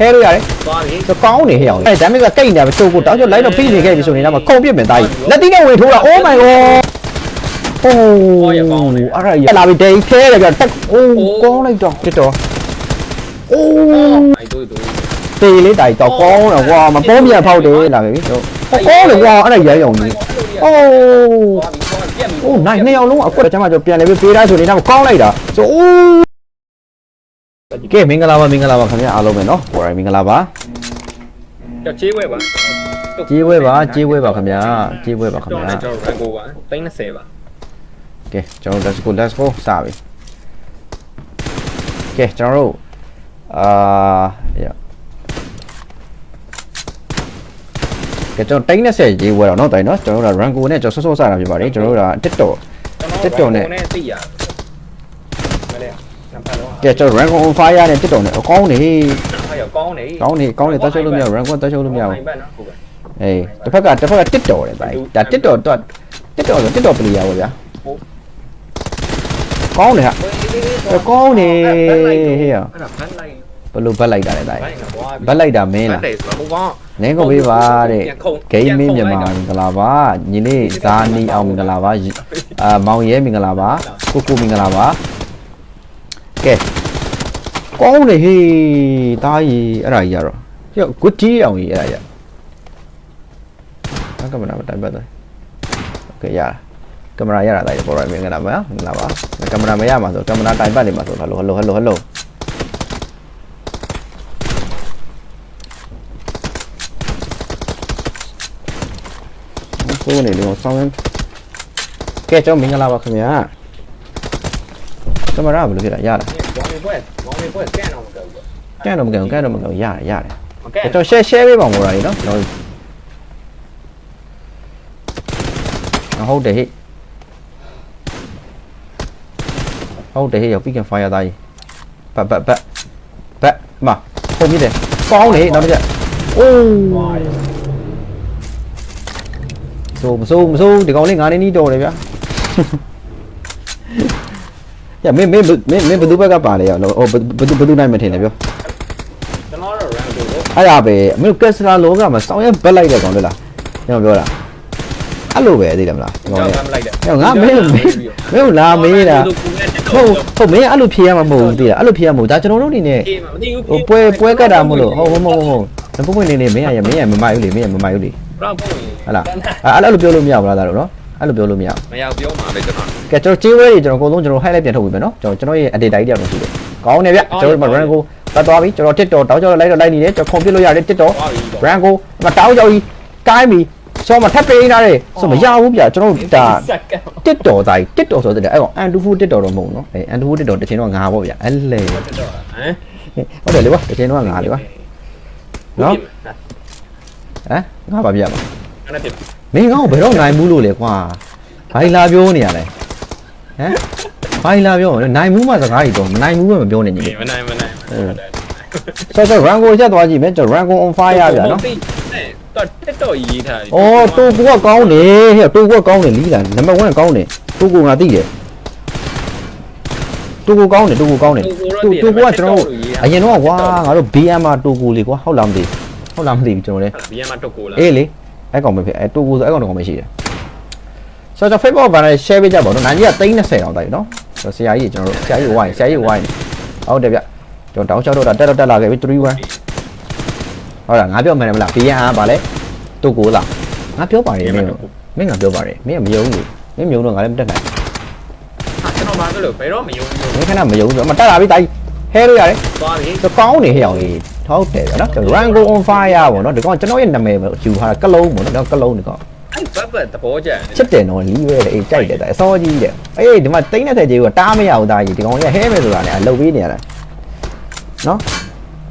ဟဲလို့ရတယ်သွားပြီ။ကောင်းနေဟဲ့အောင်။အဲ damage ကကိတ်နေတာပဲချုပ်ကိုတောက်ချောလိုက်တော့ဖိနေခဲ့ပြီဆိုရင်တော့ခုံပြစ်မယ်တာကြီး။လက်တီးနဲ့ဝင်ထိုးတာ oh my god ။အိုးရကောင်းလေအဲ့ဒါကြီးလာပြီဒိန်ဖဲတယ်ဗျတက်အိုးကောင်းလိုက်တော့တက်တော့အိုးအဲ့တို့တို့တေးလေးတိုင်တော့ကောင်းတော့ဝါမပေါမြန်ဖောက်တယ်လာပြီတို့အိုးလေဝါအဲ့ဒါရရအောင်ကြီးအိုးโอ้နိုင်နှစ်ယောက်လုံးအကွက်ကျမကျော်ပြန်လဲပြီးပေးတာဆိုနေတော့ကောင်းလိုက်တာဆိုအိုး ကဲမင်္ဂလာပါမင်္ဂလာပါခင်ဗျာအားလုံးပဲเนาะပေါ်ရမင်္ဂလာပါ ကြောက်ချေးဝဲပါ ကြေးဝဲပါကြေးဝဲပါခင်ဗျာကြေးဝဲပါခင် တော့ ဗျာ လည်းကျွန်တော် rank ပါ30ပါ ကဲကျွန်တော် let's go let's go စပြီကဲကျွန်တော်တို့အာရကဲကျွန်တော်တိုင်း30ရေးဝဲတော့เนาะတိုင်เนาะကျွန်တော်တို့က rank ကိုနဲ့ကျွန်တော်ဆော့ဆော့စတာဖြစ်ပါတယ်ကျွန်တော်တို့က TikTok နဲ့သိရမလဲနံပါတ်တော့ ကဲကျွန်တော် rank on fire နဲ့ TikTok နဲ့အကောင်းနေဟာရကောင်းနေကောင်းနေကောင်းနေတက်ချုပ်လို့မရ rank ကိုတက်ချုပ်လို့မရဘူးဘတ်နော်ဟုတ်ကဲ့အေးတစ်ဖက်ကတစ်ဖက်က TikTok တယ်တိုင်ဒါ TikTok တော့ TikTok ဆို TikTok player ပေါ့ဗျာကောင်းတယ်ဟာကောင်းနေဟေ့ရအဲ့ဒါဘတ်လိုက်ဘယ်လိုဘတ်လိုက်တာလဲတိုင်ဘတ်နော်သွားပြီဘတ်လိုက်တာမင်းဘလားတ်တယ်ဆိုတော့ဟိုကောင်နင်းကုန်ပေးပါတဲ့ဂိမ်းမင်းမြန်မာမင်္ဂလာပါညီလေးဇာနီအောင်မင်္ဂလာပါအာမောင်ရဲမင်္ဂလာပါကိုကိုမင်္ဂလာပါ ကဲကောင်းနေဟေးတားကြီးအဲ့ဒါကြီးရတော့ကျောက်ဂွတ်ကြီးအောင်ကြီးအဲ့ဒါကြီးအကမနာမတိုင်ပတ်တယ်โอเคရကင်မရာရတာတိုင်းပေါ်ရမင်္ဂလာပါမင်္ဂလာပါကင်မရာမရမှာဆိုကင်မရာတိုင်ပတ်နေမှာဆိုဟယ်လိုဟယ်လိုဟယ်လိုဟယ်လိုကိုနေလို့ဆောင်းရင်ကဲကျွန်တော်မင်္ဂလာပါခင်ဗျာ ကင်မရာဘယ်လိုဖြစ်တာရတာဘောင်းလေးပွဲဘောင်းလေးပွဲစကန်အောင်မလုပ်ဘူးကဲတော့မကဲကဲတော့မကဲရတယ်ရတယ်မကဲကျွန်တော် share share ပေးပါမို့လားလေနော်ကျွန်တော်ဟုတ်တယ်ဟဲ့ဟုတ်တယ်ဟဲ့ရောက် pick and fire သားကြီးဘတ်ဘတ်ဘတ်ဘတ်မပုံမြစ်တယ်ကောင်းလေနောက်တစ်ချက်အိုးဆိုမဆိုးမဆိုးဒီကောင်လေးငါနေနီးတော်တယ်ဗျာ ရမင်းမင်းမင်းမင်းဘယ်သူဘက်ကပါလဲရောဟိုဘယ်သူဘယ်သူနိုင်မထင်လဲပြောကျွန်တော်တော့ rank ကိုအဲ့ဒါပဲအမေကက်စလာလောကမှာစောင်းရဲဘက်လိုက်တဲ့ကောင်လေလားကျွန်တော်ပြောတာအဲ့လိုပဲသိတယ်မလားကျွန်တော်ကမလိုက်တယ်ဟဲ့ငါမင်းမင်းမင်းလာမေးတာဟုတ်ဟုတ်မင်းအဲ့လိုဖြေရမှာမဟုတ်ဘူးသိလားအဲ့လိုဖြေရမှာမဟုတ်ဒါကျွန်တော်တို့အနေနဲ့အေးမသိဘူးဟိုပွဲပွဲကတ်တာမလို့ဟုတ်ဟုတ်မဟုတ်ဟုတ်ဟုတ်ပုံပွင့်နေနေမင်းရမင်းရမမယူလေမင်းရမမယူလေဘရာပုံဟလားအဲ့လိုပြောလို့မရဘူးလားဒါတော့နော် အဲ့လိုပြောလို့မရဘူးမရပြောမှာပဲကျွန်တော်ကဲကျွန်တော်ကြေးဝဲတွေကျွန်တော်အကုန်လုံးကျွန်တော် highlight ပြန်ထုတ်ပြီးမယ်နော်ကျွန်တော်ကျွန်တော်ရဲ့ edit တိုင်းတယောက်တော့ရှိတယ်ကောင်းနေဗျကျွန်တော်ဒီမှာ run ကိုတတ်သွားပြီကျွန်တော် TikTok တောက်ကြောလိုက်တော့လိုက်နေတယ်ကျွန်တော်ခွန်ပြစ်လို့ရတယ် TikTok သွားပြီ brand ကိုမတောင်းကြောက်ကြီးကိုင်းပြီဆိုတော့မထပ်ပေးထားတယ်ဆိုမရဘူးဗျာကျွန်တော်တို့ဒါစက္ကန့်တစ်တော်တိုင်းတစ်တော်ဆိုတဲ့အဲ့ကောင်အန်တူဖူတစ်တော်တော့မဟုတ်နော်အဲအန်တူဖူတစ်တော်တစ်ချိန်တော့ငါပေါ့ဗျာအဲ့လေတော့ဟမ်ဟုတ်တယ်လေကွာတစ်ချိန်တော့ငါလေကွာနော်ဟမ်ငါပါဗျာပါ အဲ့ဒါပြမင်းကောင်ဘယ်တော့နိုင်ဘူးလို့လဲကွာဘိုင်လာပြောနေရလဲဟမ်ဘိုင်လာပြောနိုင်မှုမှစကားကြီးတော့မနိုင်မှုပဲမပြောနေညီလေးမနိုင်မနိုင်ဆောဆော run ကိုချက်သွားကြည့်မယ်ကျွန်တော် run ကို on fire ဗျာနော်တော့တက်တော့ရေးထား။အော်တူကူကကောင်းတယ်ဟဲ့တူကူကကောင်းတယ်လီးလာနံပါတ်1ကောင်းတယ်တူကူငါသိတယ်။တူကူကောင်းတယ်တူကူကောင်းတယ်တူတူကူကကျွန်တော်တို့အရင်တော့ကွာငါတို့ BM မှာတူကူလေကွာဟုတ်လားမသိဘူးဟုတ်လားမသိဘူးကျွန်တော်လေဘီယမ်မတော့ကိုလာအေးလေ အဲ့ကောင်ပဲဖြစ်အဲတူကူဆိုအဲ့ကောင်တော့မရှိတယ်။ဆိုတော့ Facebook ဘာလဲ share ပေးကြပါတော့။နိုင်ကြီးက30အောင်တိုက်နော်။ဆိုဆရာကြီးကျွန်တော်တို့ဆရာကြီးဝိုင်းဆရာကြီးဝိုင်းဟုတ်တယ်ဗျ။ကျွန်တော်တောင်းချောက်တော့တက်တော့တက်လာခဲ့ပြီ3 1ဟုတ်လားငါပြောမှန်တယ်မလား BM ကဘာလဲတူကူလားငါပြောပါရဲ့မင်းမင်းကပြောပါတယ်မင်းကမယုံဘူးမင်းမယုံတော့ငါလည်းမတက်နိုင်ကျွန်တော်ဘာလို့ဘယ်တော့မယုံဘူးမင်းခဏမယုံဆိုမတက်လာပြီတိုက်ဟဲလို့ရတယ်သွားပြီဆိုကောင်းနေဟဲ့အောင်ကြီးဟုတ်တယ်ဗျာနော် Rango on fire ပေါ့နော်ဒီကောင်ကျွန်တော်ရဲ့နာမည်ပဲယူထားတာကလုံးပေါ့နော်ကလုံးဒီကောင်အဲ့ဘတ်ဘတ်သဘောကျတယ်ချစ်တယ်နော်လီးပဲအေးကြိုက်တယ်တိုက်အစောကြီးတဲ့အေးဒီမှာတိန်းတဲ့ကြီးကတားမရဘူးသားကြီးဒီကောင်ကြီးဟဲမယ်ဆိုတာလည်းလှုပ်ပေးနေရတာနော်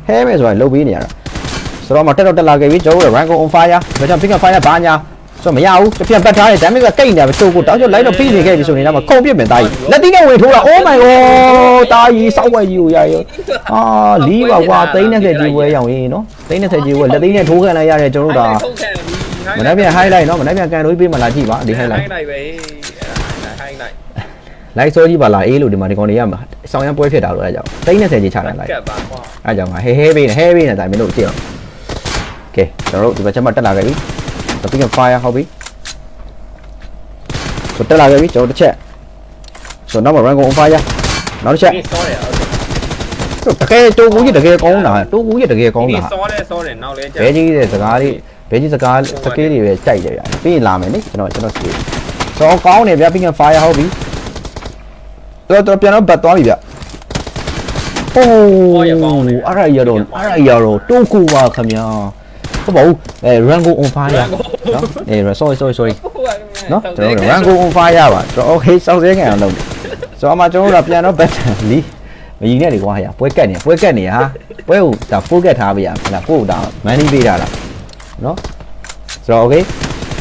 ဟဲမယ်ဆိုတာလှုပ်ပေးနေရတာဆိုတော့မတက်တော့တက်လာခဲ့ပြီကျွန်တော်တို့ Rango on fire ဒါကြောင့် Pink fire ဘာညာ ဆိုမရဘူးတစ်ပြန်ပတ်ထားတယ် damage ကကိတ်နေတာပဲချိုးကိုတောက်ချလိုက်တော့ပြီးနေခဲ့ပြီဆိုရင်တော့ခုံပြစ်မယ်သားကြီးလက်တိနဲ့ဝင်ထိုးတာ Oh my god တာကြီးစောက်ဝဲကြီးကိုရရောအာလီးပါကွာသိန်းနဲ့ကြီးဝဲရောင်ရင်နော်သိန်းနဲ့ကြီးဝဲလက်သိနဲ့ထိုးခံလိုက်ရတယ်ကျွန်တော်တို့ဒါမနေ့ပြန် highlight နော်မနေ့ပြန်ကန်လို့ပေးမှလာကြည့်ပါဒီ highlight highlight ပဲ highlight လိုက်စောကြီးပါလာအေးလို့ဒီမှာဒီကောင်တွေကဆောင်းရမ်းပွဲဖြစ်တာလို့အဲကြောင့်တိန်း30ကြီးချတာလိုက်က တ်ပါကွာ အဲကြောင့်ငါဟဲဟဲပေးနေဟဲပေးနေတာမင်းတို့သိအောင်โอเคကျွန်တော်တို့ဒီဘက်ချက်မှတက်လာခဲ့ပြီ the ping fire ဟုတ်ပြီဆိုတက်လာခဲ့ပြီကျွန်တော်တစ်ချက်ဆိုနောက်မှာ run go on fire နောက်တစ်ချက်ဒီစောတယ်ဟုတ်တကယ်တိုးကူကြီးတကယ်ကောင်းတာတိုးကူကြီးတကယ်ကောင်းဒီတာစောတယ်စောတယ်နောက်လဲကြာဘဲကြီးတဲ့စကားလေးဘဲကြီးစကားစကေးတွေပဲကြိုက်တယ်ဗျာပြီးရင်လာမယ်နိကျွန်တော်ကျွန်တော်စီဆိုတော့ကောင်းတယ်ဗျာ ping fire ဟုတ်ပြီတော်တော်ပြန်တော့ဘတ်သွားပြီဗျโอ้အဲ့ဒါရတော့အဲ့ဒါရတော့တိုးကူပါခင်ဗျာ ဟုတ်ပါဘူးအဲ rango on fire နော်အေး sorry sorry sorry နော်ကျွန်တော်တို့ rango on fire ပါကျွန်တော် okay စောက်စဲခံအောင်လုပ်တယ်ဆိုတော့အမှကျွန်တော်တို့ကပြန်တော့ bat လီမကြီးနဲ့လေကွာဟာပွဲကတ်နေပွဲကတ်နေဟာပွဲကိုဒါ focus ထားပေးရမလားပို့တာ money ပေးတာလားနော်ဆိုတော့ okay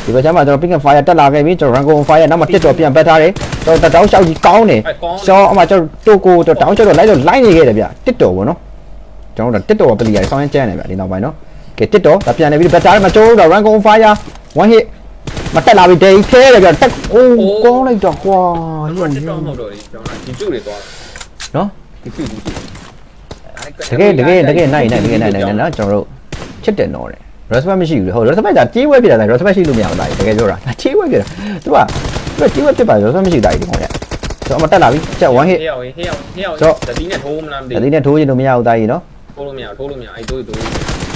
ဒီဘက်ကျမှကျွန်တော် pink and fire တက်လာခဲ့ပြီကျွန်တော် rango on fire နောက်မှတစ်တော်ပြန်ပတ်ထားတယ်ကျွန်တော်တောင်းလျှောက်ကြီးကောင်းတယ်ရှောင်းအမှကျွန်တော်တိုကိုကျွန်တော်တောင်းချက်တော့လိုက်တော့လိုက်နေခဲ့တယ်ဗျတစ်တော်ပေါ့နော်ကျွန်တော်တို့တစ်တော်ပလီယာဆောင်းရမ်းကျန်းနေဗျဒီနောက်ပိုင်းနော် ကဲတစ်တော်ဒါပြန်နေပြီဘက်ထားမှာကျွန်တော်တို့ rango on fire one hit မတက်လာပြီဒိတ်ခဲတယ်ဗျတက်အိုးကောင်းလိုက်တော့ကွာဟိုတက်တော့မဟုတ်တော့ဒီကျွန်တော်ဒီကျုပ်တွေသွားနော်ဒီကျုပ်ဒီကျုပ်တကယ်တကယ်တကယ်နိုင်နိုင်တကယ်နိုင်နိုင်နော်ကျွန်တော်တို့ချစ်တယ်နော်တဲ့ respect မရှိဘူးဟုတ် respect ကကြေးဝဲပြတာလေ respect ရှိလို့မရဘူးလားတကယ်ပြောတာဒါကြေးဝဲပြတာသူကသူကကြေးဝဲပြပါ respect မရှိတာဒီကောင်ရဲ့ဆိုတော့အမတက်လာပြီချက် one hit ဟေးအောင်ဟေးအောင်ဟေးအောင်တတိနဲ့ထိုးမလားမသိဒါလေးနဲ့ထိုးရင်တော့မရဘူးတာကြီးနော်ထိုးလို့မရထိုးလို့မရအဲ့တိုးတိုး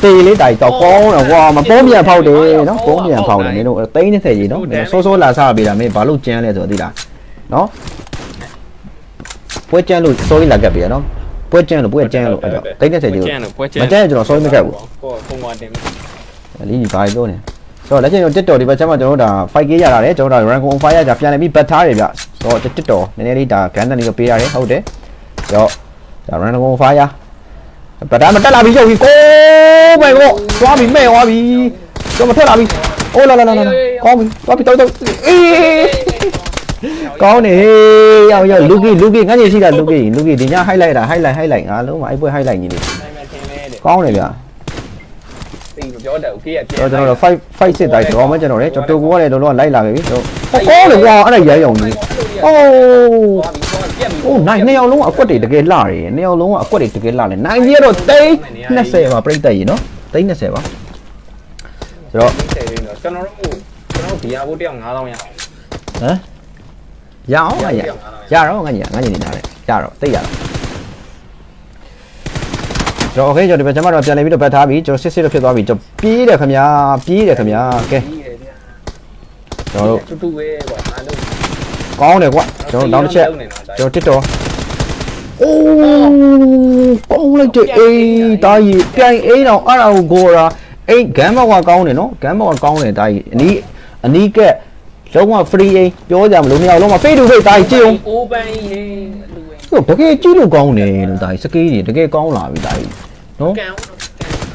တေးလေးတာကြီးတော့ကောင်းတော့ကွာမပုံးပြန်ဖောက်တယ်နော်ပုံးပြန်ဖောက်တယ်မင်းတို့သိန်း30ကြီးနော်စောစောလာစားပေးတာမင်းဘာလို့ကြမ်းလဲဆိုတော့သိလားနော်ပွဲကြမ်းလို့စောကြီးလာကပ်ပြီနော်ပွဲကြမ်းလို့ပွဲကြမ်းလို့အဲ့တော့သိန်း30ကြီးကိုပွဲကျန်မကြမ်းရင်ကျွန်တော်စောကြီးမကပ်ဘူးကိုဖုန်းဝါတင်လီကြီးဘာပြောနေဆိုတော့လက်ကျင်ကျွန်တော် TikTok ဒီဘက်ချက်မှာကျွန်တော်တို့ဒါ 5K ရတာတယ်ကျွန်တော်တို့ rank on fire ကြပြန်လည်းပြီးဘတ်ထားတယ်ဗျဆိုတော့ TikTok နည်းနည်းလေးဒါ gun တန်လေးကိုပေးရတယ်ဟုတ်တယ်ဆိုတော့ဒါ rank on fire ဘတ်တာမတက်လာပြီရုပ်ကြီးကိုမိုင်ကောသွားပြီမဲ့သွားပြီကျွန်တော်ထွက်လာပြီအိုးလာလာလာလာကောင်းပြီသွားပြီတော့တော့အေးကောင်းနေဟေးရောက်ရောက်လူကြီးလူကြီးငါ့ညီရှိတာလူကြီးလူကြီးဒီည highlight တာ highlight highlight ငါလုံးမအဲ့ပွဲ highlight ကြီးနေနိုင်မထင်လေတဲ့ကောင်းတယ်ဗျ အိမ်မပြောတတ်ဘူးကေကပြန်ကျွန်တော်တို့5 5 6တိုင်းတော့မှကျွန်တော်လေကျွန်တော်တိုကိုကလည်းလုံးလုံးလိုက်လာခဲ့ပြီတော့အော်လေကွာအဲ့ဒါရိုက်အောင်ကြီးအိုးโอ้နိုင်နှစ်ယောက်လုံးအကွက်တွေတကယ်လှတယ်နှစ်ယောက်လုံးကအကွက်တွေတကယ်လှတယ်နိုင်ကြီးတော့တိန်း20ပါပြိတက်ရေနော်တိန်း20ပါဆိုတော့ကျွန်တော်တို့ကျွန်တော်ဒီယာဘိုးတယောက်9000ရဟမ်ရအောင်ငါရရအောင်ငါညငါညနေတာလေရတော့တိတ်ရတော့ ကျွန်တော် okay ကျွန်တော်ဒီဘက်ကျမတော့ပြန်လည်ပြီးတော့ပတ်ထားပြီကျွန်တော်စစ်စစ်တော့ဖြစ်သွားပြီကျွန်တော်ပြေးတယ်ခင်ဗျာပြေးတယ်ခင်ဗျာကဲကျွန်တော်တို့တူတူပဲကွာအားလုံးကောင်းတယ်ကွာကျွန်တော်နောက်တစ်ချက်ကျွန်တော်တစ်တော်အိုးကောင်းလိုက်တဲ့အေးတာကြီးပြိုင်အိမ်တော့အဲ့ဒါကိုဂိုရာအိမ်ဂမ်ဘောကကောင်းတယ်နော်ဂမ်ဘောကကောင်းတယ်တာကြီးအနီးအနီးကက်လုံးဝ free အိမ်ပြောကြမလို့မရအောင်လုံးဝ face to face တာကြီးကြည့်အောင်အိုးပန်းကြီးလူဝင် ဟုတ်တကယ်ကြည့်လို့ကောင်းတယ်လို့တာကြီးစကေးကြီးတကယ်ကောင်းလာပြီတာကြီးနော်ကန်ဦး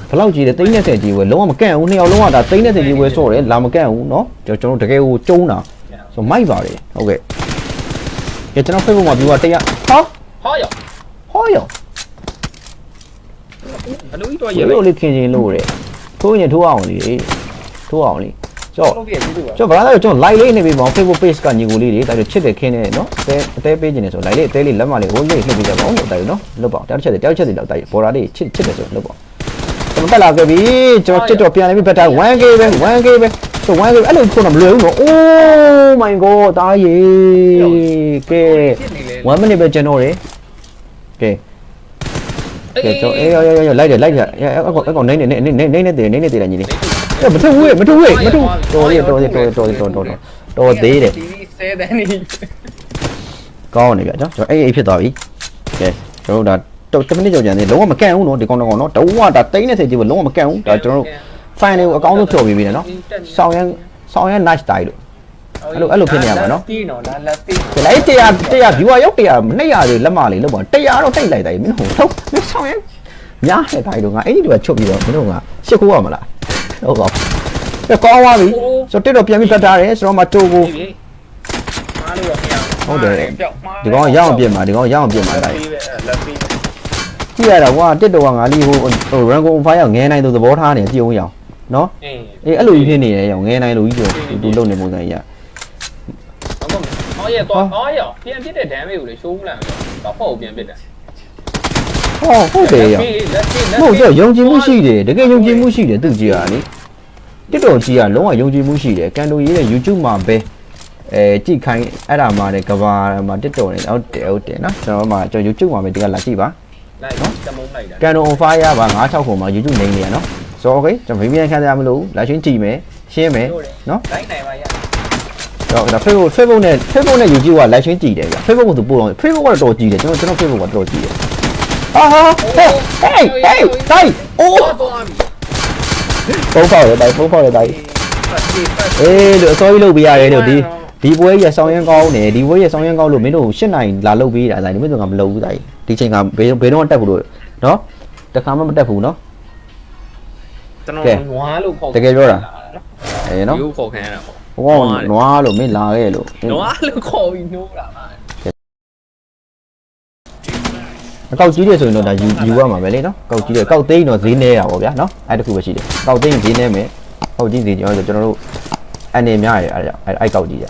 ဘလောက်ကြီးလဲသိန်း30ကြီးဝယ်လုံးဝမကန့်ဘူးနှစ်ယောက်လုံးကဒါသိန်း30ကြီးဝယ်ဆော့တယ်လာမကန့်ဘူးနော်ကျွန်တော်တို့တကယ်ကိုကျုံးတာဆိုမိုက်ပါတယ်ဟုတ်ကဲ့ကြကျွန်တော် Facebook မှာ view က100ဟာဟောရဟောရောအလူကြီးတော့ရရေပဲလိုလေးခင်ချင်းလို့တဲ့ထိုးရင်ထိုးအောင်လေထိုးအောင်လေ ကျော်လုံးပြည့်ပြီလို့ကျော်ဘာလဲကျွန်တော် like လေးနေပြီပေါ့ Facebook page ကညီကိုလေးတွေဒါတို့ချစ်တယ်ခင်းနေနော်အသေးအသေးပေးခြင်းနေဆို like လေးအသေးလေးလက်မလေးဟိုလေးလှည့်ပေးကြပါဦးလို့တိုက်နော်လွတ်ပါတောက်ချက်တွေတောက်ချက်တွေလောက်တိုက်ဘော်ဒါလေးချစ်ချစ်တယ်ဆိုလွတ်ပါကျွန်တော်တက်လာခဲ့ပြီကျွန်တော်ချစ်တော့ပြန်နေပြီဘက်တိုင်း 1k ပဲ 1k ပဲဆို 1k အဲ့လိုခုနမလွယ်ဘူးနော် oh my god တားရေကဲ1 minute ပဲကျွန်တော်ရေကဲ ကဲကျွန်တော်အေးရောရောရောလိုက်တယ်လိုက်တယ်အဲအကောင်အကောင်နေနေနေနေနေနေတည်နေနေတည်တယ်ညီလေးအဲမထဝေးမထဝေးမထတော်ရတော်ရတော်ရတော်ရတော်တော်တော်သေးတယ်ဒီဆဲတဲ့နေကောင်းနေပြကျွန်တော်အေးအေးဖြစ်သွားပြီကဲကျွန်တော်တို့ဒါ10မိနစ်ကြော်ကြံသေးလုံးဝမကန့်ဘူးနော်ဒီကောင်တော့ကောင်နော်တဝါဒါတိန်းနေစေကြီးဘလုံးဝမကန့်ဘူးဒါကျွန်တော်တို့ fine တွေကိုအကောင်းဆုံးဖြော်ပြီးပြီနော်ဆောင်းရန်ဆောင်းရန် nice style လို့ တီးနော်ဒါလက်တီးဒီလိုက်တရားတရား viewer ရောက်တရား200လေးလက်မလေးလောက်ပါတရားတော့တိတ်လိုက်တယ်မင်းဟိုထုတ်မင်းဆောင်းရန်ညားတဲ့တိုင်းတော့ငါအဲ့ဒီတော့ချုပ်ပြီးတော့မင်းတို့ကရှစ်ခိုးရမလားဟုတ်ပါဘူးကောင်းသွားပြီဆိုတော့တက်တော့ပြန်ပြီးဖတ်ထားတယ်ဆိုတော့မတိုးကိုပြီမားလို့ရောမရဟုတ်တယ်ဒီကောင်ရအောင်ပြင်မှာဒီကောင်ရအောင်ပြင်မှာလိုက်ပြီးပဲလက်ပြီးကြည့်ရတာကွာတက်တော့ကငါလီဟိုဟို rango on fire ငဲနိုင်သူသဘောထားနေကြည့်အောင်ရအောင်နော်အင်းအေးအဲ့လိုကြီးဖြစ်နေတယ်ရောငဲနိုင်လို့ကြီးကျော်သူလုံနေပုံစံကြီးอ่ะ ဟုတ်ကဲ့ဟောအော်ရဲ့တော့အော်ရဲ့ပြန်ပြစ်တဲ့ damage ကိုလေ show လာတယ်တော့ပေါ့ပြန်ပြစ်တယ်ဟောဟုတ်တယ်ရလက်ရှိလက်ဟုတ်တယ်ယုံကြည်မှုရှိတယ်တကယ်ယုံကြည်မှုရှိတယ်သူကြည်ရလေတစ်တော်ကြီးကလုံးဝယုံကြည်မှုရှိတယ်ကန်တိုရေးတဲ့ YouTube မှာပဲအဲကြည့်ခိုင်းအဲ့ဒါမှလည်းကဘာမှာတစ်တော်နေဟုတ်တယ်ဟုတ်တယ်နော်ကျွန်တော်မှကျွန်တော် YouTube မှာပဲဒီကလာကြည့်ပါလိုက်နော်တမုံလိုက်တာကန်တို on fire ပါ96ခုမှာ YouTube နေနေရနော်ဆိုတော့ okay ကျွန်တော် VPN ခံရမလို့လာရှင်းကြည့်မယ်ရှင်းမယ်နော်လိုက်နိုင်ပါရ တော့ဒါ Facebook Facebook နဲ့ Facebook နဲ့ YouTube က live ရှင်းကြည့်တယ်ဗျ Facebook ကသူပို့တော့ Facebook ကတော့တော်ကြည့်တယ်ကျွန်တော်ကျွန်တော် Facebook ကတော်ကြည့်တယ်ဟာဟာဟေးဟေးဟေးတိုင်းအိုးတော့တော့ပြီပုံဖောက်ရတိုင်းပုံဖောက်ရတိုင်းပတ်စီပတ်အေးလို့အစောကြီးလုပ်ပေးရတယ်လို့ဒီဒီပွဲကြီးဆောင်းရင်ကောင်းတယ်ဒီပွဲကြီးဆောင်းရင်ကောင်းလို့မင်းတို့၈နိုင်လာလုပ်ပေးတာဒါဒီမင်းတို့ကမလုပ်ဘူးတိုင်းဒီချိန်ကဘယ်ဘယ်တော့တက်ဘူးလို့နော်တခါမှမတက်ဘူးနော်ကျွန်တော်နွားလို့ခေါ်တကယ်ပြောတာအေးနော်ယူခေါ်ခံရတာပေါ့ ဟောနွားလို့မင်းလာခဲ့လို့နွားလို့ခေါ်ပြီးနိုးတာပါအကောက်ကြီးတယ်ဆိုရင်တော့ဒါယူယူရမှာပဲလေနော်ကောက်ကြီးတယ်ကောက်သိန်းတော့ဈေးနေရပါဗျာနော်အဲ့တခုပဲရှိတယ်ကောက်သိန်းဈေးနေမယ်ဟုတ်ကြီးဈေးကျွန်တော်ကျွန်တော်တို့အနေများရတယ်အဲ့ဒါအဲ့အဲ့ကောက်ကြီးရ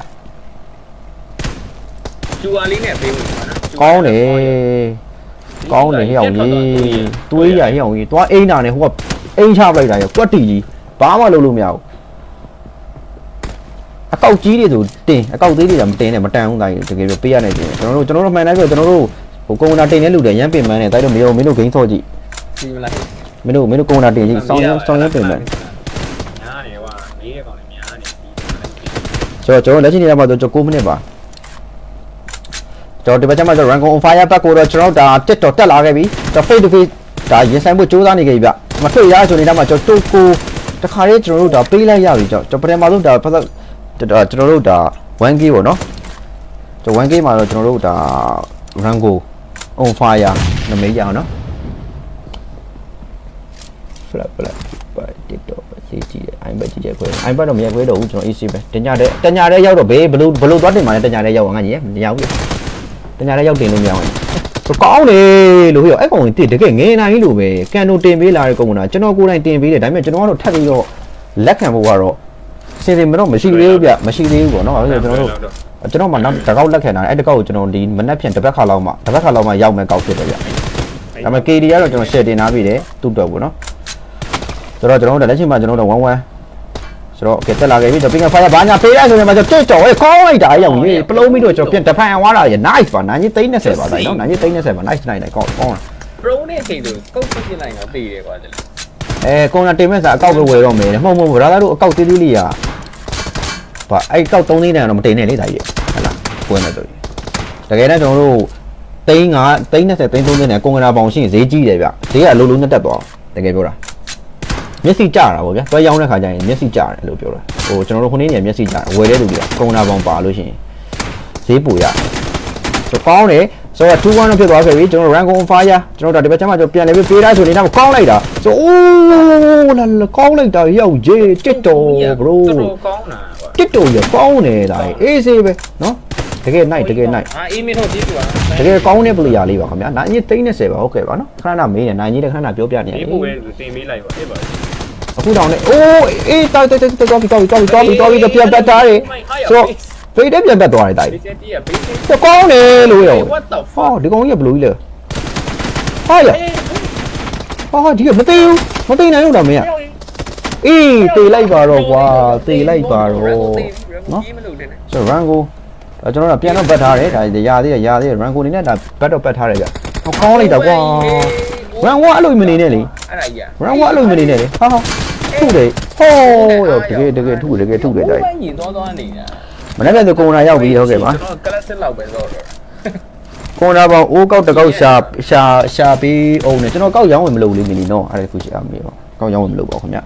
ကျူဝါလေးနဲ့ပေးဝင်ပါနော်ကောင်းတယ်ကောင်းတယ်ဟဲ့အောင်ကြီးတွေးရဟဲ့အောင်ကြီးသွားအိမ်နာနဲ့ဟိုကအိမ်ချပလိုက်တာရကွက်တီကြီးဘာမှလုပ်လို့မရဘူး အကောက်ကြီးတွေဆိုတင်အကောက်သေးတွေကမတင်နဲ့မတန်ဘူးတိုင်းတကယ်ပြောပေးရနေတယ်ကျွန်တော်တို့ကျွန်တော်တို့မှန်တယ်ဆိုကျွန်တော်တို့ဟိုကွန်ပျူတာတင်တဲ့လူတွေရမ်းပင်မန်းနေတိုက်တော့မရောမင်းတို့ဂိမ်းဆော့ကြည့်ဒီမလားမင်းတို့မင်းတို့ကွန်ပျူတာတင်ကြည့်စောင်းရမ်းစောင်းရမ်းပင်မန်းညားတယ်ကွာလေးရကောင်လည်းညားတယ်ဆိုတော့ကျွန်တော်လက်ရှိနေရမှာဆိုကျွန်တော်9မိနစ်ပါကျွန်တော်ဒီဘက်ကျမှကျွန်တော် rank on fire back ကိုတော့ကျွန်တော်ဒါတက်တော့တက်လာခဲ့ပြီကျွန်တော် face to face ဒါရင်ဆိုင်ဖို့စူးစမ်းနေခဲ့ပြီဗျမတွေ့ရဆိုနေတာမှကျွန်တော်တူကိုတခါလေးကျွန်တော်တို့ဒါပေးလိုက်ရပြီကျွန်တော်ပထမဆုံးဒါဖတ် ကျွန်တော်တို့ဒါ 1k ပေါ့နော်ကျွန်တော် 1k မှာတော့ကျွန်တော်တို့ဒါ rank on fire နမိတ်ရအောင်နော် flat flat ပါတစ်တော့စီကြည့်တယ်အိုင်ဘက်ကြည့်ချက်ခွဲအိုင်ဘက်တော့မရက်ခွဲတော့ဘူးကျွန်တော် AC ပဲတညာတဲ့တညာတဲ့ရောက်တော့ဘေးဘလို့ဘလို့သွားတင်มาလဲတညာတဲ့ရောက်အောင်ငါကြီးမရောက်ဘူးတညာတဲ့ရောက်တင်လို့မရအောင်ကောင်းတယ်လို့ပြောအဲ့ကောင်တကယ်ငယ်နိုင်လို့ပဲကန်တိုတင်ပေးလာတဲ့ကောင်ကကျွန်တော်ကိုယ်တိုင်တင်ပေးတယ်ဒါပေမဲ့ကျွန်တော်ကတော့ထပ်ပြီးတော့လက်ခံဖို့ကတော့ စင်စင်မတော့မရှိသေးဘူးဗျမရှိသေးဘူးပေါ့နော်အဲ့ဒါကျွန်တော်တို့ကျွန်တော်မှနောက်တစ်ကောက်လက်ခံတာအဲ့တစ်ကောက်ကိုကျွန်တော်ဒီမနက်ဖြန်တစ်ပတ်ခါလောက်မှတစ်ပတ်ခါလောက်မှရောက်မယ်ကောက်ဖြစ်တယ်ဗျဒါပေမဲ့ KD ကတော့ကျွန်တော် share တင်ထားပြီတယ်သူ့တော့ပေါ့နော်ဆိုတော့ကျွန်တော်တို့လက်ရှိမှာကျွန်တော်တို့11ဆိုတော့ okay တက်လာခဲ့ပြီတော့ ping and fire ဘာညာပေးလိုက်ဆိုရင်မှကျွန်တော်ကြော်ဟဲ့ခေါင်းလိုက်တာရောက်ပြီပလုံးပြီးတော့ကျွန်တော်ပြန်တဖန်သွားတာရ nice ပါနိုင်ကြီး30ပါတိုင်းနော်နိုင်ကြီး30ပါ nice နိုင်တယ်ကောင်းကောင်း pro နဲ့ချိန်ဆိုကုတ်ပြစ်လိုက်တော့တည်တယ်ကွာတယ်အဲကွန်နာတင်မဲ့စာအကောက်ပဲဝယ်တော့မယ်မဟုတ်မဟုတ်ဗရာသားတို့အကောက်သေးသေးလေးရာ ဘာအဲ့ကောက်3သိန်းတန်တော့မတင်နဲ့လေဒါကြီးဟဲ့လားဝယ်မယ်တော့တကယ်တော့ကျွန်တော်တို့သိန်း9သိန်း30သိန်း30နဲ့ကွန်ကနာပေါင်ရှိရင်ဈေးကြီးတယ်ဗျဈေးကအလုံးလုံးနဲ့တက်သွားတကယ်ပြောတာမျက်စိကျတာဗောဗျာတွဲရောင်းတဲ့ခါကျရင်မျက်စိကျတယ်လို့ပြောတာဟိုကျွန်တော်တို့ခုနေ့နေမျက်စိကျတယ်ဝယ်တဲ့လူတွေကကွန်နာပေါင်ပါလို့ရှိရင်ဈေးပိုရဆိုကောင်းတယ် ဆိုတော့2 1ဖြစ်သွားခဲ့ပြီကျွန်တော် rank on fire ကျွန်တော်တို့ဒီဘက်ကျမှကျွန်တော်ပြန်လေပြီးပေးတာဆိုနေတာကောင်းလိုက်တာဆိုအိုးလာလာကောင်းလိုက်တာရောက်ရေးတစ်တော် bro တော်ကောင်းတာကွာတစ်တော်ရကောင်းနေတာအေးစေးပဲနော်တကယ် night တကယ် night အာအေးမင်းတို့ကြည့်ပါတကယ်ကောင်းတဲ့ player လေးပါခင်ဗျာနိုင်ကြီး30ပါဟုတ်ကဲ့ပါနော်ခဏခဏမေးနေနိုင်ကြီးလည်းခဏခဏပြောပြနေတယ်ဒီပို့ပဲတင်ပေးလိုက်ပါအေးပါအခုတောင်နေအိုးအေးတော်တော်တော်တော်တော်တော်တော်တော်တော်တော်ပြန်ပတ်တာတွေဆို ဖေးတဲ့ပြန်ပတ်သွားတယ်တိုက်ဘေးစက်တီးရဘေးစက်တော့ကောင်းတယ်လို့ရော what the ဟော fuck ဒီကောင်ကြီးကဘလူးကြီးလေဟာရဟာဒီကမသိဘူးမသိနိုင်လို့တော့မင်းကအေးတေလိုက်ပါတော့ကွာတေလိုက်ပါတော့နော်ကြီးမလို့တဲ့ဆိုရန်ကိုကျွန်တော်တို့ပြန်တော့ပတ်ထားတယ်ဒါရာသေးတယ်ရာသေးတယ်ရန်ကိုနေနဲ့ဒါဘတ်တော့ပတ်ထားတယ်ဗျဟောကောင်းလိုက်တာကွာရန်ဝါအဲ့လိုမနေနဲ့လေ အဲ့ဒါကြီးရန်ဝါအဲ့လိုမနေနဲ့လေဟာဟာထုတယ်ဟောရောတကယ်တကယ်ထုတကယ်ထုတယ်တိုက်ဘယ်ညီသွားသွားနေတာ မနေ့ကကွန်နာရောက်ပြီးဟုတ်ကဲ့ပါ ကျွန်တော်ကလစ်စစ်လောက်ပဲတော့တော့ ကွန်နာပေါင်းအိုးကောက်တစ်ကောက်ရှာရှာရှာပြီးအောင်နေကျွန်တော်ကောက်ရောင်းဝင်မလုပ်လေးမီလီနော်အဲ့ဒါခုရှိအောင်မေးပါကောက်ရောင်းဝင်မလုပ်ပါဘူးခင်ဗျ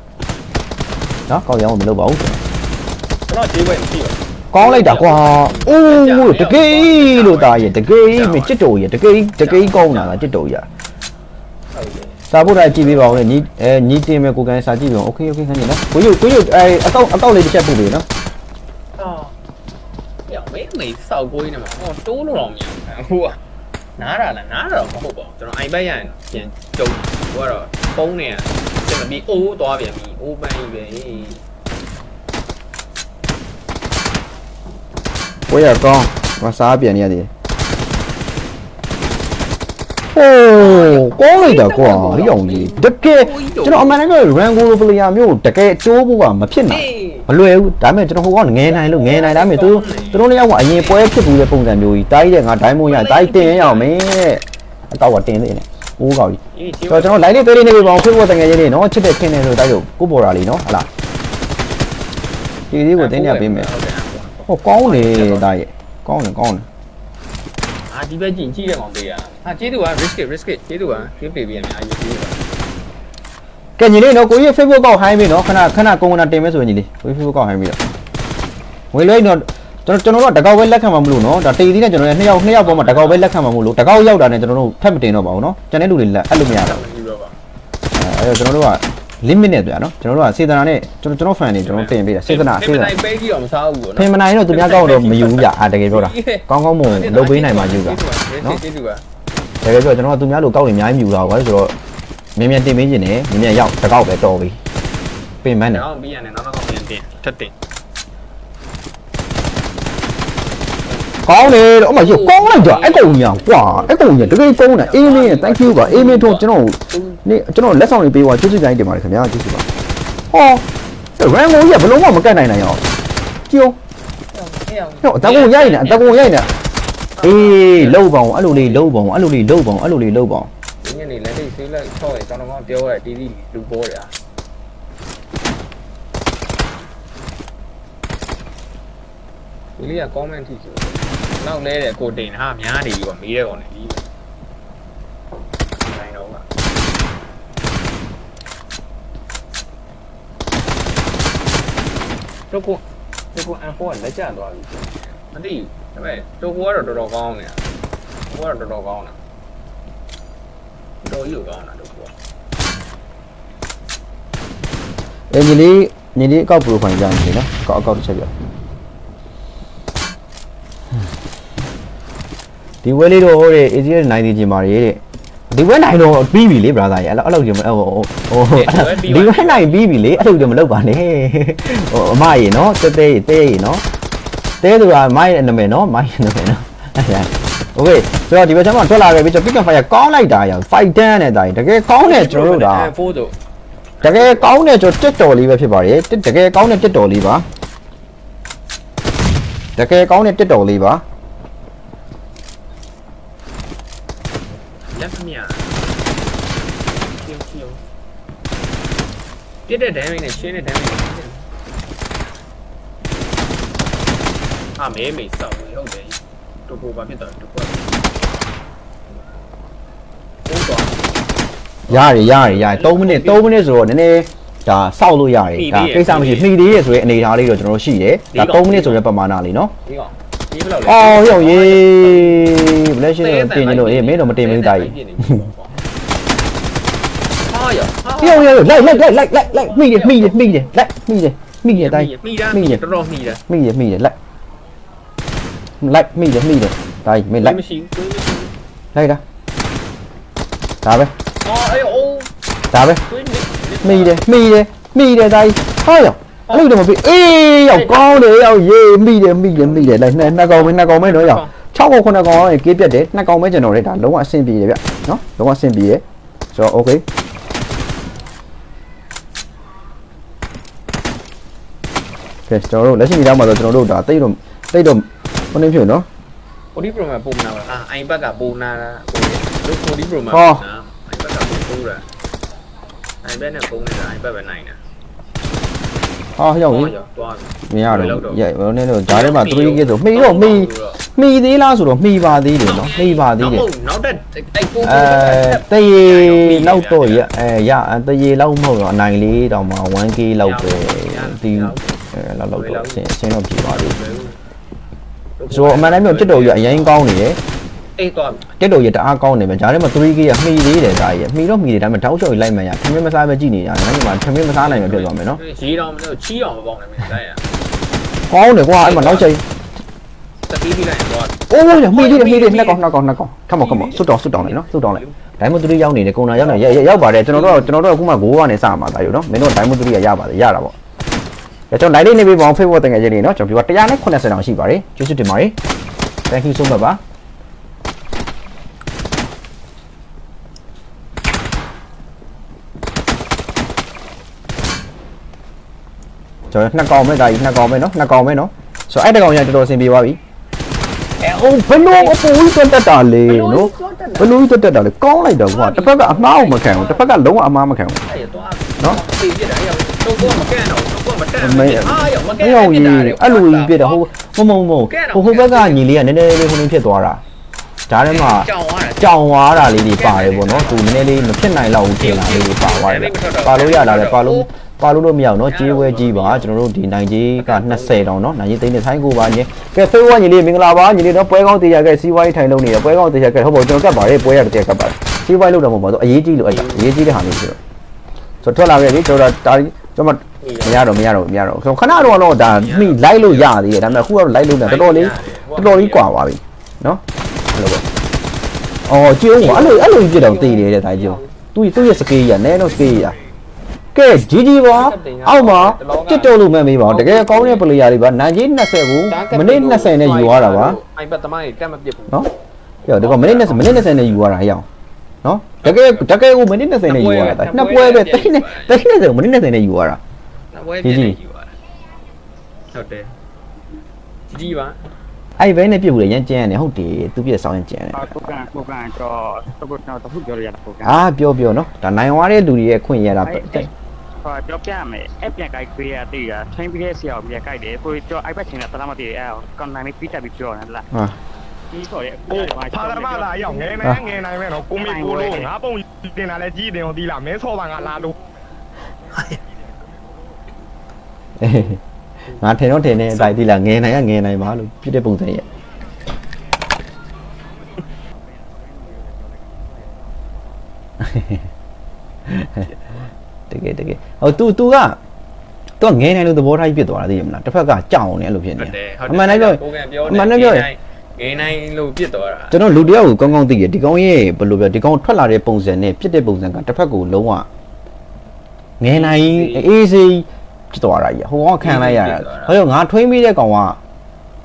နော်ကောက်ရောင်းဝင်မလုပ်ပါဘူး ကျွန်တော်ဂျေးဝဲမရှိပါ ကောင်းလိုက်တာကွာအိုးတကယ်လို့တာရဲ့တကယ်မချစ်တော်ရဲ့တကယ်တကယ်ကောင်းတာလားချစ်တော်ရဲ့ ဟုတ်တယ် စာဖို့တိုင်းကြည့်ပေးပါဦးလေညီအဲညီတင်မဲ့ကိုကန်စာကြည့်ပေးအောင်โอเคโอเคခဏနေနော်ကိုယူကိုယူအဲအကောက်အကောက်လေးတစ်ချက်ပို့ပေးနော် အော် ပြောင်းမေးမေးစောက်ကိုင်းနေမှာဟောတိုးလို့တော့မြန်ဟိုကနားရလားနားရတော့မဟုတ်ပါဘူးကျွန်တော်အိုင်ဘက်ရရင်ပြန်ကျုံဟိုကတော့ဖုန်းနဲ့ကျွန်တော်ပြီးအိုးသွားပြန်ပြီအိုးပန်းကြီးပဲဝေးရကောင်းမစားပြန်နေရသေးတယ်ဟိုးကောင်းလိုက်တာကွာဟိအောင်ကြီးတကယ်ကျွန်တော်အမှန်တကယ် Rango player မျိုးတကယ်တိုးဖို့ကမဖြစ်နိုင်မ လွယ်ဘူးဒါပေမဲ့ကျွန်တော်ဟိုကငယ်နိုင်လို့ငယ်နိုင်ဒါပေမဲ့သူသူတို့နှစ်ယောက်ကအရင်ပွဲဖြစ်ဘူးတဲ့ပုံစံမျိုးကြီးတားကြီးတဲ့ငါဒိုင်းမွန်ရတားကြီးတင်ရအောင်မင်းတဲ့အတော့ကတင်နေတယ်အိုးကောက်ကြီးအေးဆိုတော့ကျွန်တော် line လေးသေးလေးနေပြီပေါ့ဖေ့ဖို့တငယ်ချင်းလေးနော်ချစ်တဲ့ခင်းနေဆိုတားကြီးကိုပေါ်တာလीနော်ဟလာဒီလေးကိုတင်းရပေးမယ်ဟောကောင်းနေတားကြီးကောင်းတယ်ကောင်းတယ်အာဒီဘက်ကြည့်ကြည့်တဲ့ကောင်သေးရဟာကျေးဇူးပါ risk it risk it ကျေးဇူးပါ give ပေးပြီးအများကြီးကျေးဇူးပါ ကဲညီလေးနော်ကိုကြီး Facebook ကောက်ဟိုင်းပြီနော်ခဏခဏကုန်းကနာတင်မယ်ဆိုရင်ညီလေးကိုကြီး Facebook ကောက်ဟိုင်းပြီတော့ဝင်လွှဲတော့ကျွန်တော်ကျွန်တော်တို့ကတကောက်ပဲလက်ခံမှာမလို့နော်ဒါတေးသီးနဲ့ကျွန်တော်တို့နှစ်ယောက်နှစ်ယောက်ပေါ်မှာတကောက်ပဲလက်ခံမှာမလို့တကောက်ရောက်တာနဲ့ကျွန်တော်တို့ဖက်မတင်တော့ပါဘူးနော်ကျန်တဲ့လူတွေလက်အဲ့လိုမရတော့မယူတော့ပါအဲအဲ့တော့ကျွန်တော်တို့က limit နဲ့ပြနော်ကျွန်တော်တို့ကစေတနာနဲ့ကျွန်တော်ကျွန်တော် fan တွေကျွန်တော်တင်ပေးတာစေတနာစေတနာနိုင်ပေးပြီးတော့မစားဘူးပေါ့ဖင်မနိုင်တော့သူများကောက်တော့မယူဘူးဗျအာတကယ်ပြောတာကောင်းကောင်းမွန်လုပ်ပေးနိုင်မှယူတာနော်ကျေးဇူးပါတကယ်ပြောကျွန်တော်ကသူများလိုကောက်နေအများကြီးမယူတာကွာဆိုတော့ မြင်မြန်တင်ပေးခြင်းနဲ့မြင်မြန်ရောက်တကောက်ပဲတော်ပြီပင်မန်းတယ်နောက်ပြီးရတယ်နောက်တော့ပြန်တင်ထပ်တင်ကောင်းတယ်တော့အမကြီးကောင်းလိုက်တာအဲ့ကောင်ကြီးကွာအဲ့ကောင်ကြီးတကယ်ကောင်းတယ်အေးမင်း thank you ပါအေးမင်းတို့ကျွန်တော်နေ့ကျွန်တော်လက်ဆောင်လေးပေးသွားကျေးဇူးတိုင်းတင်ပါတယ်ခင်ဗျာကျေးဇူးပါဟောရန်ကုန်ကြီးကဘလုံးမမကတ်နိုင်နိုင်အောင်ကြည့်ဟောအတကုံရိုက်နေအတကုံရိုက်နေအေးလှုပ်ပါအောင်အဲ့လိုလေးလှုပ်ပါအောင်အဲ့လိုလေးလှုပ်ပါအောင်အဲ့လိုလေးလှုပ်ပါအောင်ဒီ ညနေလက်ထိတ်ဆေးလိုက်ချော့ရတောင်းတော့ပြောရတီးတီးလူပေါ်တယ်ဒီလေးက comment ထိဆိုနောက်လဲတဲ့ကိုတင်ဟာများနေပြီပေါ့မေးတဲ့ကောင်နဲ့ပြီးနိုင်တော့ကတော့ကိုတော့ကို N4 ကလက်ကျသွားပြီမသိဘူးဒါပေမဲ့တော့ကိုကတော့တော်တော်ကောင်းနေတာကိုကတော့တော်တော်ကောင်းတာ တော်ကြီးကိုကောင်းတာတော့ကိုကအေးညီလေးညီလေးအကောက် profile ကြနေနော်အကောက်အကောက်တစ်ချက်ပြဒီဝဲလေးတော့ဟိုတဲ့ easy နိုင်နေကြပါလေတဲ့ဒီဝဲနိုင်တော့ပြီးပြီလေ brother ရေအဲ့လိုအဲ့လိုကြီးမဟိုဟိုဒီဝဲနိုင်ပြီးပြီလေအဲ့လိုကြီးမလုပ်ပါနဲ့ဟိုအမရေနော်တဲတဲတဲရေနော်တဲဆိုတာမိုင်းရဲ့နာမည်နော်မိုင်းရဲ့နာမည်နော်အဲ့ဒါ โอเคဆိုတော့ဒီဘက်ကျမှထွက်လာခဲ့ပြီကျွန်တော် pick and fire ကောင်းလိုက်တာရ fight dance နဲ့တာတကယ်ကောင်းတယ်ကျွန်တော်တို့ဒါ N4 တို့ တကယ်ကောင်းတဲ့ကျွန်တော်တက်တော်လေးပဲဖြစ်ပါတယ်တက်တကယ်ကောင်းတဲ့တက်တော်လေးပါတကယ်ကောင်းတဲ့တက်တော်လေးပါ လက်မြာချင်းချင်းပြတဲ့ damage နဲ့ရှင်းတဲ့ damage နဲ့အာမဲမေဆောက်ဟု တ်တယ်တူကိုဘာဖြစ်တော့တူကိုဟုတ်တော့ရတယ်ရတယ်ရတယ်3မိနစ်3မိနစ်ဆိုတော့နည်းနည်းဒါစောက်လို့ရတယ်ဒါကိစ္စမရှိမှီသေးရဆိုရင်အနေထားလေးတော့ကျွန်တော်တို့ရှိတယ်ဒါ3မိနစ်ဆိုတဲ့ပမာဏလေးနော်ဒီကောင်ဒီဘယ်လောက်လဲအော်ဟိုရေးဘလက်ရှိတော့တင်နေလို့အေးမင်းတော့မတင်ဘူးတာကြီးဟာရဟိုရေးလိုက်လိုက်လိုက်လိုက်လိုက်လိုက်မိတယ်မိတယ်မိတယ်လိုက်မိတယ်မိတယ်တိုင်းမိတာမိတော်တော်မိတာမိတယ်မိတယ်လိုက်လိုက်မိတယ်မိတယ်တာကြီးမင်းလိုက်မရှိဘူးလိုက်တာဒါပဲအော်အေးအိုးဒါပဲသွေးနေမိတယ်မိတယ်မိတယ်ဒါကြီးဟာရောအဲ့လိုတော့မပြီးအေးရောက် ကောင်းတယ်ရောက်ရေးမိတယ်မိတယ်မိတယ်လိုက်နှစ်နှစ်ကောင်ပဲနှစ်ကောင်ပဲတော့ရောက်6ကောင်9ကောင်အောင်ကေးပြတ်တယ်နှစ်ကောင်ပဲကျွန်တော်တို့ဒါလုံးဝအဆင်ပြေတယ်ဗျနော်လုံးဝအဆင်ပြေတယ်ဆိုတော့ okay ကဲကျွန်တော်တို့လက်ရှိနေတော့မှာဆိုကျွန်တော်တို့ဒါ တိတ်တော့တိတ်တော့ဘယ်နည်းဖြစ်နော်ပိုဒီပရိုမှာပုံမနာပါအာအိုင်ဘက်ကပုံနာတာလို့ပိုဒီပရိုမှာဟောအိုင်ဘက်ကပုံပိုးတာအိုင်ဘက်နဲ့ပုံနေတာအိုင်ဘက်ပဲနိုင်တာဟာရောက်ရင်ရောတွားပြီ မရတော့ဘူးရိုက်ဘယ်နည်းတော့ဂျားထဲမှာ3ကစ်ဆိုမိတော့မိမိသေးလားဆိုတော့မိပါသေးတယ်နော်မိပါသေးတယ်ဟုတ်နောက်တက်အဲ့ကိုအဲတရေလောက်တော့ရအဲရတရေလောက်မဟုတ်တော့အနိုင်လေးတောင်မှ 1k လောက်ပဲဒီအဲလောက်လောက်တော့အဆင်အဆင်တော့ပြပါလိမ့် ဆိုတော့အမှန်တမ်းပြောတက်တော်ကြီးအရင်ကောင်းနေတယ်အေးတွားတက်တော်ကြီးတအားကောင်းနေမှာဂျားထဲမှာ 3k ရမှီသေးတယ်ဒါကြီးမှီတော့မှီတယ်ဒါပေမဲ့တောက်ချော်ကြီးလိုက်မှရထမင်းမစားပဲကြည့်နေရတယ်နောက်မှထမင်းမစားနိုင်မှဖြစ်သွားမယ်နော်ရေးတော့မလို့ချီးအောင်မပေါက်နိုင်မယ်တိုက်ရကောင်းတယ်ကွာအဲ့မှာနောက်ချိန်တတိပိလိုက်တွားအိုးရမှီသေးတယ်မှီသေးနှစ်ကောင်နှစ်ကောင်နှစ်ကောင်ခမောခမောစွတ်တော်စွတ်တော်လိုက်နော်စွတ်တော်လိုက်ဒိုင်းမတူရီရောက်နေတယ်ကုံနာရောက်နေရောက်ပါတယ်ကျွန်တော်တို့ကျွန်တော်တို့အခုမှ9ကနေစမှာဒါယူနော်မင်းတို့ဒိုင်းမတူရီကရပါတယ်ရတာပေါ့ ကျွန်တော်နိုင်လေးနေပြီပေါ့ Facebook တငယ်ချင်းလေးနော်ကျွန်တော်ဒီက180တောင်ရှိပါတယ်ကျေးဇူးတင်ပါတယ် thank you so much ပါကျွန်တော်နှစ်ကောင်ပဲဒါကြီးနှစ်ကောင်ပဲနော်နှစ်ကောင်ပဲနော်ဆိုတော့အဲ့တကောင်ကြီးတော်တော်အဆင်ပြေသွားပြီအဲအိုးဘလို့အပူကြီးတက်တက်တာလေနော်ဘလို့ကြီးတက်တက်တာလေကောင်းလိုက်တော့ကွာတစ်ဖက်ကအမှားအောင်မခံဘူးတစ်ဖက်ကလုံးဝအမှားမခံဘူးအဲ့ရတော့နော်ပြေးပြတယ်အဲ့ရတော့တော့မကန့်တော့တော့ မတက်မေးအားရမကန့်အဲ့အောင်ကြီးအဲ့လိုကြီးပြတယ်ဟိုမမုံမုံဟိုဟိုဘက်ကညီလေးကနည်းနည်းလေးခုနေဖြစ်သွားတာဒါထဲမှာကြောင်သွားတာကြောင်သွားတာလေးတွေပါတယ်ပေါ့နော်သူနည်းနည်းလေးမဖြစ်နိုင်တော့ဘူးထင်တာလေးတွေပါသွားတယ်ပါလို့ရတာလေပါလို့ပါလို့တော့မရအောင်နော်ကြီးဝဲကြီးပါကျွန်တော်တို့ဒီနိုင်ကြီးက20တောင်နော်နိုင်ကြီးသိန်းနဲ့ဆိုင်ကိုပါညင်ကဲဖေးဝါညီလေးမင်္ဂလာပါညီလေးတော့ပွဲကောင်းတရားကဲစီးပွားရေးထိုင်လုံးနေရပွဲကောင်းတရားကဲဟုတ်ပါကျွန်တော်ကတ်ပါလေပွဲရတဲ့ကတ်ပါစီးပွားရေးလုပ်တော့မဟုတ်ပါဘူးအရေးကြီးလို့အဲ့ဒါအရေးကြီးတဲ့ဟာမျိုးဆိုတော့ဆိုထွက်လာခဲ့ပြီကျွန်တော်ဒါကျွန်တော် မရတော့မရတော့မရတော့ခဏတော့တော့ဒါမိလိုက်လို့ရသေးတယ်ဒါပေမဲ့အခုကတော့လိုက်လို့နေတော်တော်လေးတော်တော်လေးကွာသွားပြီနော်အဲ့လိုပဲအော်ကြည့်ဦးကွာအဲ့လိုအဲ့လိုကြီးပြတော့တည်နေတဲ့ဒါကြည့်ဦးသူသူ့ရဲ့စကေးကြီးကနဲတော့စကေးကြီးကကဲဂျီဂျီပါအောက်မှာတစ်တော်လို့မှတ်မေးပါဦးတကယ်ကောင်းတဲ့ပလေယာတွေပါနိုင်ကြီး20ကိုမိနစ်20နဲ့ယူသွားတာပါအိုင်ပတ်သမားကြီးကတ်မပြစ်ဘူးနော်ပြောဒီကောင်မိနစ်20မိနစ်20နဲ့ယူသွားတာဟဲ့အောင်နော်တကယ်တကယ်ကိုမိနစ်20နဲ့ယူသွားတာနှစ်ပွဲပဲတိတ်နဲ့တိတ်နဲ့ဆိုမိနစ်20နဲ့ယူသွားတာ နောက်ပွဲပြစ်နေယူသွားတာဟုတ်တယ်ကြီးကြီးပါအဲ့ဘဲနဲ့ပြစ်ဘူးလေရမ်းကျန်းရတယ်ဟုတ်တယ်သူပြည့်ဆောင်ရင်ကျန်းတယ်အာကိုကန်ကိုကန်တော့တကုတ်တော့တခုပြောရရတာကိုကန်အာပြောပြောနော်ဒါနိုင်သွားတဲ့လူတွေရဲ့ခွင့်ရတာဟောပြောပြမယ်အဲ့ပြန်ကြိုက်ပေးရသေးတာထိုင်းပြီးတဲ့ဆရာကိုပြန်ကြိုက်တယ်ကိုကျော် iPad ချင်းနဲ့တလားမသိတယ်အဲ့ကွန်နိုင်လေးပြီးတက်ပြီးပြောတယ်လားဟာဒီဆိုရဲဟိုဖာကရမလာရောက်ငယ်နေငယ်နိုင်မယ်နော်ကိုမေကိုလို့ငါပုံတင်တာလဲကြီးတယ်ဟောဒီလားမဲဆောပါငါလာလို့ အေး ငါထင်တော့ထင်နေအတိုင်းဒီလားငယ်နိုင်ကငယ်နိုင်ပါလို့ဖြစ်တဲ့ပုံစံရဲ့တကယ်တကယ်ဟို तू तू ကသူကငဲနေလို့သဘောထားကြီးဖြစ်သွားတာသိရမလားတစ်ဖက်ကကြောင်နေအဲ့လိုဖြစ်နေအမှန်တိုင်းပြောအမှန်တိုင်းပြောငဲနိုင်လို့ဖြစ်သွားတာကျွန်တော်လူတယောက်ကိုကောင်းကောင်းသိရဒီကောင်းရဲ့ဘယ်လိုပြောဒီကောင်းထွက်လာတဲ့ပုံစံနဲ့ဖြစ်တဲ့ပုံစံကတစ်ဖက်ကိုလုံးဝငဲနိုင်အေးစေး ဖြစ်သွားတာကြီးဟိုကောင်ခံလိုက်ရတာဟိုငါထွင်းပြီးတဲ့ကောင်က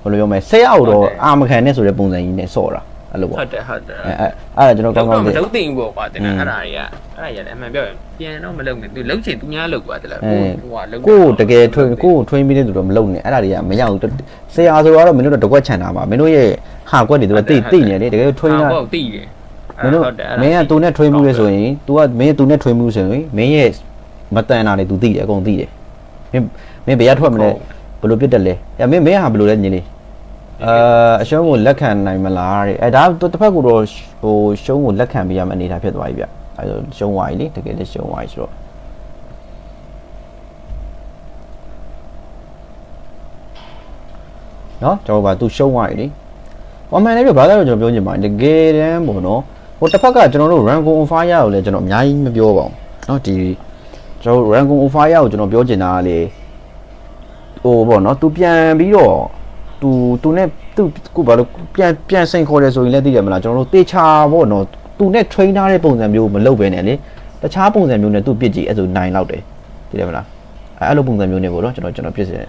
ဘယ်လိုပြောမလဲဆဲအောက်တော့အာမခံနဲ့ဆိုတဲ့ပုံစံကြီးနဲ့ဆော့တာအဲ့လိုပေါ့ဟုတ်တယ်ဟုတ်တယ်အဲအဲအဲ့ဒါကျွန်တော်ကောင်းကောင်းမသိလုံးတင်ဘူးကွာတင်တာအဲ့ဒါတွေကအဲ့ဒါရတယ်အမှန်ပြောရင်ပြန်တော့မလုံးနဲ့သူလုံးချင်သူများလုံးကွာတလားအဲကိုဟိုကလုံးကိုတကယ်ထွင်းကိုထွင်းပြီးတဲ့သူတော့မလုံနဲ့အဲ့ဒါတွေကမရဘူးဆရာဆိုတော့မင်းတို့တကွက်ချန်တာပါမင်းတို့ရဲ့ဟာကွက်တွေသူကတိတိနေတယ်တကယ်ထွင်းတာဟုတ်တိတယ်မင်းတို့မင်းကသူနဲ့ထွေးမှုလဲဆိုရင် तू ကမင်းသူနဲ့ထွေးမှုဆိုရင်မင်းရဲ့မတန်တာလေ तू သိတယ်အကုန်သိတယ်မ င်းမင်းဘယ်ရထွက်မလဲဘယ်လိုပြစ်တယ်လဲအဲ့မင်းမင်းဟာဘယ်လိုလဲညီလေးအာအရှုံးကိုလက်ခံနိုင်မလားတဲ့အဲဒါတစ်ဖက်ကတော့ဟိုရှုံးကိုလက်ခံပေးရမယ့်အနေအထားဖြစ်သွားပြီဗျအဲဒါရှုံးသွားပြီလေတကယ်လည်းရှုံးသွားပြီဆိုတော့နော်ကျွန်တော်ကသူရှုံးသွားပြီလေဟောမှန်လည်းပြဘာသာလို့ကျွန်တော်ပြောချင်ပါတယ်တကယ်တမ်းပေါ့နော်ဟိုတစ်ဖက်ကကျွန်တော်တို့ run go on fire ကိုလည်းကျွန်တော်အများကြီးမပြောပါဘူးနော်ဒီ ကျွန်တော်တို့ rank on fire ကိုကျွန်တော်ပြောချင်တာကလေဟိုပေါ့နော် तू ပြန်ပြီးတော့ तू तू နဲ့ तू ကိုဘာလို့ပြန်ပြန်စိန်ခေါ်တယ်ဆိုရင်လည်းသိတယ်မလားကျွန်တော်တို့တေချာပေါ့နော် तू နဲ့ train ထားတဲ့ပုံစံမျိုးမလုပ်ဘဲနဲ့လေတခြားပုံစံမျိုးနဲ့ तू ပြစ်ကြည့်အဲ့ဆိုနိုင်လောက်တယ်သိတယ်မလားအဲ့လိုပုံစံမျိုးနဲ့ပေါ့နော်ကျွန်တော်ကျွန်တော်ပြစ်စင်